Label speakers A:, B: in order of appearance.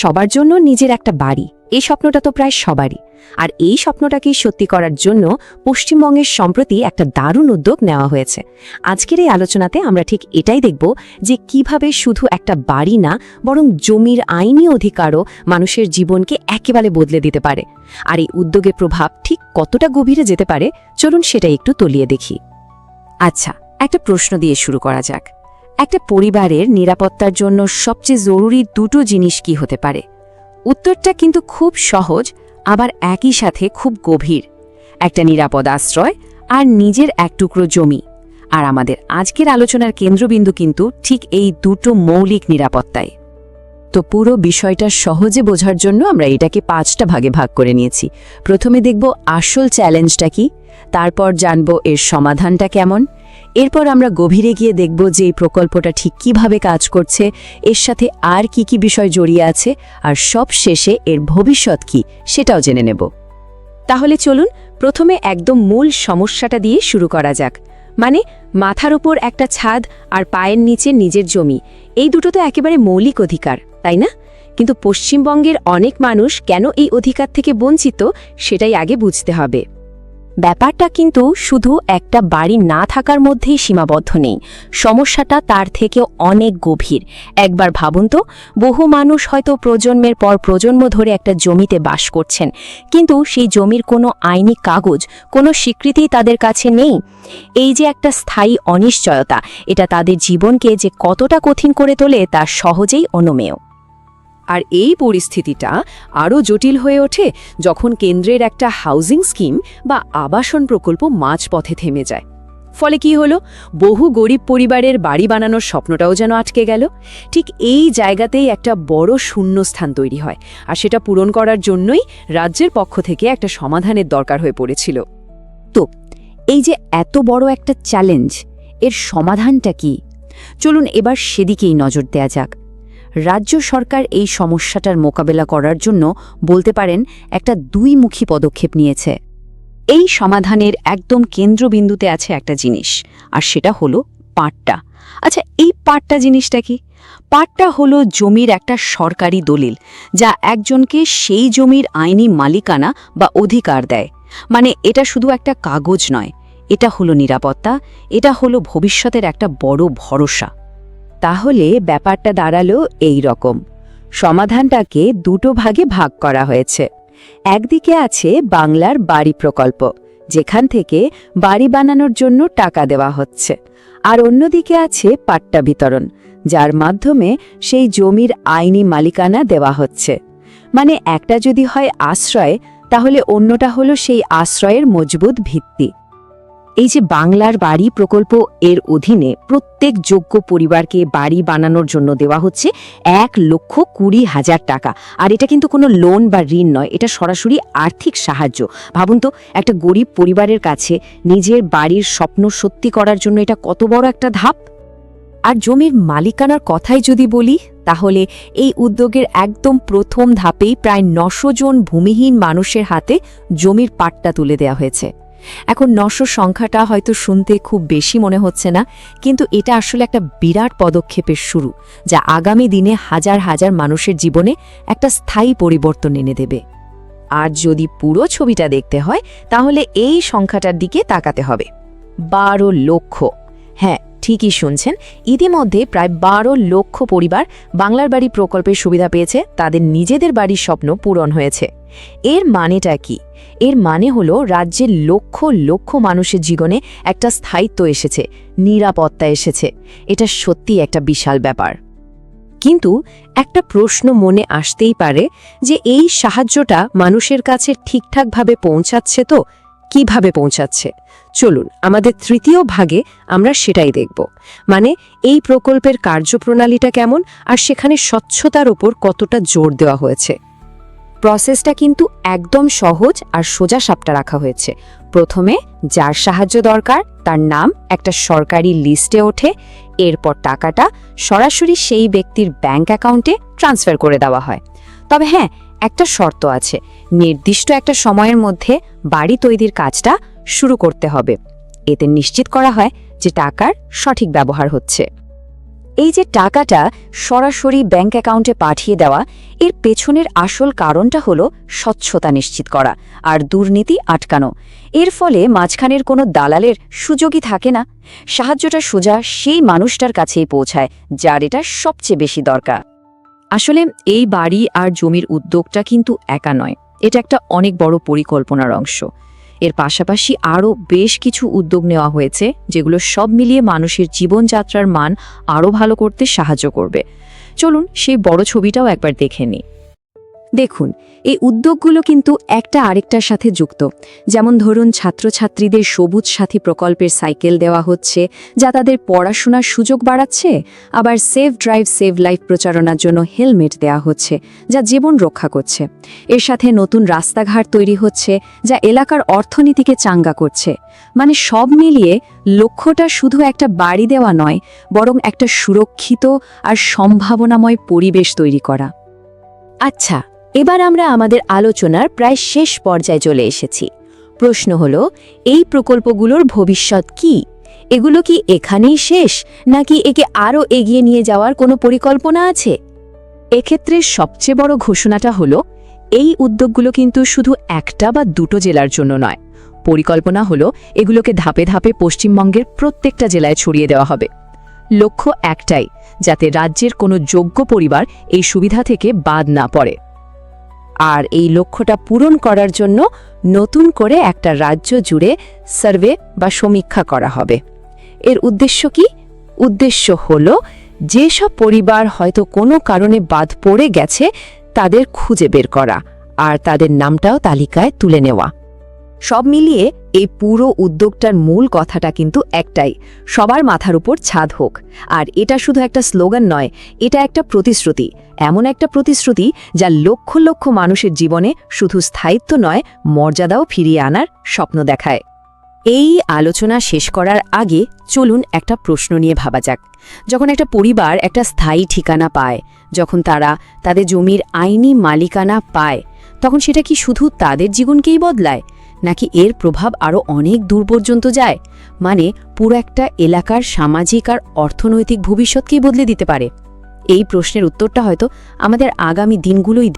A: সবার জন্য নিজের একটা বাড়ি। এই স্বপ্নটা তো প্রায় সবারই। আর এই স্বপ্নটাকেই সত্যি করার জন্য পশ্চিমবঙ্গের সম্প্রতি একটা দারুণ উদ্যোগ নেওয়া হয়েছে। আজকের এই আলোচনাতে আমরা ঠিক এটাই দেখব যে কীভাবে শুধু একটা বাড়ি না, বরং জমির আইনি অধিকারও মানুষের জীবনকে একেবারে বদলে দিতে পারে। আর এই উদ্যোগের প্রভাব ঠিক কতটা গভীরে যেতে পারে, চলুন সেটা একটু তলিয়ে দেখি। আচ্ছা একটা প্রশ্ন দিয়ে শুরু করা যাক। একটা পরিবারের নিরাপত্তার জন্য সবচেয়ে জরুরি দুটো জিনিস কি হতে পারে? উত্তরটা কিন্তু খুব সহজ, আবার একই সাথে খুব গভীর। একটা নিরাপদ আশ্রয় আর নিজের এক টুকরো জমি। আর আমাদের আজকের আলোচনার কেন্দ্রবিন্দু কিন্তু ঠিক এই দুটো মৌলিক নিরাপত্তায় তো পুরো বিষয়টা সহজে বোঝার জন্য আমরা এটাকে পাঁচটা ভাগে ভাগ করে নিয়েছি। প্রথমে দেখব আসল চ্যালেঞ্জটা কি, তারপর জানব এর সমাধানটা কেমন এরপর আমরা গভীরে গিয়ে দেখব যে এই প্রকল্পটা ঠিক কীভাবে কাজ করছে, এর সাথে আর কি কি বিষয় জড়িয়ে আছে, আর সব শেষে এর ভবিষ্যৎ কি সেটাও জেনে নেব। তাহলে চলুন, প্রথমে একদম মূল সমস্যাটা দিয়ে শুরু করা যাক। মানে মাথার উপর একটা ছাদ আর পায়ের নিচে নিজের জমি, এই দুটো তো একেবারে মৌলিক অধিকার, তাই না? কিন্তু পশ্চিমবঙ্গের অনেক মানুষ কেন এই অধিকার থেকে বঞ্চিত, সেটাই আগে বুঝতে হবে। ব্যাপারটা কিন্তু শুধু একটা বাড়ি না থাকার মধ্যেই সীমাবদ্ধ নেই। সমস্যাটা তার থেকেও অনেক গভীর। একবার ভাবুন তো, বহু মানুষ হয়তো প্রজন্মের পর প্রজন্ম ধরে একটা জমিতে বাস করছেন, কিন্তু সেই জমির কোনো আইনি কাগজ, কোনো স্বীকৃতি তাদের কাছে নেই। এই যে একটা স্থায়ী অনিশ্চয়তা, এটা তাদের জীবনকে যে কতটা কঠিন করে তোলে তা সহজেই অনুমেয়। আর এই পরিস্থিতিটা আরও জটিল হয়ে ওঠে যখন কেন্দ্রের একটা হাউজিং স্কিম বা আবাসন প্রকল্প মাঝপথে থেমে যায়। ফলে কি হলো? বহু গরিব পরিবারের বাড়ি বানানোর স্বপ্নটাও যেন আটকে গেল। ঠিক এই জায়গাতেই একটা বড় শূন্যস্থান তৈরি হয় আর সেটা পূরণ করার জন্যই রাজ্যের পক্ষ থেকে একটা সমাধানের দরকার হয়ে পড়েছিল। তো, এই যে এত বড় একটা চ্যালেঞ্জ, এর সমাধানটা কি? চলুন এবার সেদিকেই নজর দেয়া যাক। রাজ্য সরকার এই সমস্যাটার মোকাবেলা করার জন্য বলতে পারেন একটা দুইমুখী পদক্ষেপ নিয়েছে। এই সমাধানের একদম কেন্দ্রবিন্দুতে আছে একটা জিনিস, আর সেটা হলো পাট্টা। আচ্ছা এই পাট্টা জিনিসটা কি? পাট্টা হলো জমির একটা সরকারি দলিল, যা একজনকে সেই জমির আইনি মালিকানা বা অধিকার দেয়। মানে এটা শুধু একটা কাগজ নয়, এটা হলো নিরাপত্তা, এটা হলো ভবিষ্যতের একটা বড় ভরসা। তাহলে ব্যাপারটা দাঁড়াল এই রকম। সমাধানটাকে দুটো ভাগে ভাগ করা হয়েছে। একদিকে আছে বাংলার বাড়ি প্রকল্প, যেখান থেকে বাড়ি বানানোর জন্য টাকা দেওয়া হচ্ছে। আর অন্যদিকে আছে পাট্টা বিতরণ, যার মাধ্যমে সেই জমির আইনি মালিকানা দেওয়া হচ্ছে। মানে একটা যদি হয় আশ্রয়, তাহলে অন্যটা হলো সেই আশ্রয়ের মজবুত ভিত্তি। এই যে বাংলার বাড়ি প্রকল্প এর অধীনে প্রত্যেক যোগ্য পরিবারকে বাড়ি বানানোর জন্য দেওয়া হচ্ছে এক লক্ষ কুড়ি হাজার টাকা। আর এটা কিন্তু কোনো লোন বা ঋণ নয়, এটা সরাসরি আর্থিক সাহায্য। ভাবুন তো, একটা গরিব পরিবারের কাছে নিজের বাড়ির স্বপ্ন সত্যি করার জন্য এটা কত বড় একটা ধাপ? আর জমির মালিকানার কথাই যদি বলি, তাহলে এই উদ্যোগের একদম প্রথম ধাপেই প্রায় নশো জন ভূমিহীন মানুষের হাতে জমির পাট্টা তুলে দেওয়া হয়েছে। এখন নশো সংখ্যাটা হয়তো শুনতে খুব বেশি মনে হচ্ছে না, কিন্তু এটা আসলে একটা বিরাট পদক্ষেপের শুরু, যা আগামী দিনে হাজার হাজার মানুষের জীবনে একটা স্থায়ী পরিবর্তন এনে দেবে। আর যদি পুরো ছবিটা দেখতে হয়, তাহলে এই সংখ্যাটার দিকে তাকাতে হবে। বারো লক্ষ। হ্যাঁ ঠিকই শুনছেন। ইতিমধ্যে প্রায় বারো লক্ষ পরিবার বাংলার বাড়ি প্রকল্পের সুবিধা পেয়েছে, তাদের নিজেদের বাড়ির স্বপ্ন পূরণ হয়েছে। এর মানেটা কি? এর মানে হলো রাজ্যের লক্ষ লক্ষ মানুষের জীবনে একটা স্থায়িত্ব এসেছে, নিরাপত্তা এসেছে। এটা সত্যি একটা বিশাল ব্যাপার। কিন্তু একটা প্রশ্ন মনে আসতেই পারে যে এই সাহায্যটা মানুষের কাছে ঠিকঠাকভাবে পৌঁছাচ্ছে তো কীভাবে পৌঁছাচ্ছে? চলুন, আমাদের তৃতীয় ভাগে আমরা সেটাই দেখব। মানে এই প্রকল্পের কার্যপ্রণালীটা কেমন আর সেখানে স্বচ্ছতার ওপর কতটা জোর দেওয়া হয়েছে। প্রসেসটা কিন্তু একদম সহজ আর সোজা সাপটা রাখা হয়েছে। প্রথমে, যার সাহায্য দরকার, তার নাম একটা সরকারি লিস্টে ওঠে, এরপর টাকাটা সরাসরি সেই ব্যক্তির ব্যাংক অ্যাকাউন্টে ট্রান্সফার করে দেওয়া হয়। তবে হ্যাঁ একটা শর্ত আছে নির্দিষ্ট একটা সময়ের মধ্যে বাড়ি তৈরির কাজটা শুরু করতে হবে। এতে নিশ্চিত করা হয় যে টাকার সঠিক ব্যবহার হচ্ছে।
B: এই যে টাকাটা সরাসরি ব্যাংক অ্যাকাউন্টে পাঠিয়ে দেওয়া, এর পেছনের আসল কারণটা হলো স্বচ্ছতা নিশ্চিত করা আর দুর্নীতি আটকানো। এর ফলে মাঝখানের কোনো দালালের সুযোগই থাকে না। সাহায্যটা সোজা সেই মানুষটার কাছেই পৌঁছায়, যার এটা সবচেয়ে বেশি দরকার।
A: আসলে এই বাড়ি আর জমির উদ্যোগটা কিন্তু একা নয়। এটা একটা অনেক বড় পরিকল্পনার অংশ। এর পাশাপাশি আরও বেশ কিছু উদ্যোগ নেওয়া হয়েছে, যেগুলো সব মিলিয়ে মানুষের জীবনযাত্রার মান আরও ভালো করতে সাহায্য করবে। চলুন সেই বড় ছবিটাও একবার দেখে নিই। দেখুন, এই উদ্যোগগুলো কিন্তু একটা আরেকটার সাথে যুক্ত। যেমন ধরুন, ছাত্রছাত্রীদের সবুজ সাথী প্রকল্পের সাইকেল দেওয়া হচ্ছে, যা তাদের পড়াশোনার সুযোগ বাড়াচ্ছে, আবার সেভ ড্রাইভ সেভ লাইফ প্রচারণার জন্য হেলমেট দেওয়া হচ্ছে, যা জীবন রক্ষা করছে। এর সাথে নতুন রাস্তাঘাট তৈরি হচ্ছে, যা এলাকার অর্থনীতিকে চাঙ্গা করছে। মানে সব মিলিয়ে লক্ষ্যটা শুধু একটা বাড়ি দেওয়া নয়, বরং একটা সুরক্ষিত আর সম্ভাবনাময় পরিবেশ তৈরি করা। আচ্ছা এবার আমরা আমাদের আলোচনার প্রায় শেষ পর্যায়ে চলে এসেছি। প্রশ্ন হল, এই প্রকল্পগুলোর ভবিষ্যৎ কি? এগুলো কি এখানেই শেষ, নাকি একে আরও এগিয়ে নিয়ে যাওয়ার কোনো পরিকল্পনা আছে? এক্ষেত্রে সবচেয়ে বড় ঘোষণাটা হলো, এই উদ্যোগগুলো কিন্তু শুধু একটা বা দুটো জেলার জন্য নয়। পরিকল্পনা হলো, এগুলোকে ধাপে ধাপে পশ্চিমবঙ্গের প্রত্যেকটা জেলায় ছড়িয়ে দেওয়া হবে। লক্ষ্য একটাই, যাতে রাজ্যের কোনো যোগ্য পরিবার এই সুবিধা থেকে বাদ না পড়ে। আর এই লক্ষ্যটা পূরণ করার জন্য নতুন করে একটা রাজ্য জুড়ে সার্ভে বা সমীক্ষা করা হবে। এর উদ্দেশ্য কি? উদ্দেশ্য হল, যেসব পরিবার হয়তো কোনো কারণে বাদ পড়ে গেছে, তাদের খুঁজে বের করা আর তাদের নামটাও তালিকায় তুলে নেওয়া। সব মিলিয়ে এই পুরো উদ্যোগটার মূল কথাটা কিন্তু একটাই, সবার মাথার উপর ছাদ হোক। আর এটা শুধু একটা স্লোগান নয়, এটা একটা প্রতিশ্রুতি। এমন একটা প্রতিশ্রুতি যা লক্ষ লক্ষ মানুষের জীবনে শুধু স্থায়িত্ব নয়, মর্যাদাও ফিরিয়ে আনার স্বপ্ন দেখায়। এই আলোচনা শেষ করার আগে চলুন একটা প্রশ্ন নিয়ে ভাবা যাক। যখন একটা পরিবার একটা স্থায়ী ঠিকানা পায়, যখন তারা তাদের জমির আইনি মালিকানা পায়, তখন সেটা কি শুধু তাদের জীবনকেই বদলায়? নাকি এর প্রভাব আরও অনেক দূর পর্যন্ত যায়? মানে পুরো একটা এলাকার সামাজিক আর অর্থনৈতিক ভবিষ্যৎকেই বদলে দিতে পারে? এই প্রশ্নের উত্তরটা হয়তো আমাদের আগামী দিনগুলোই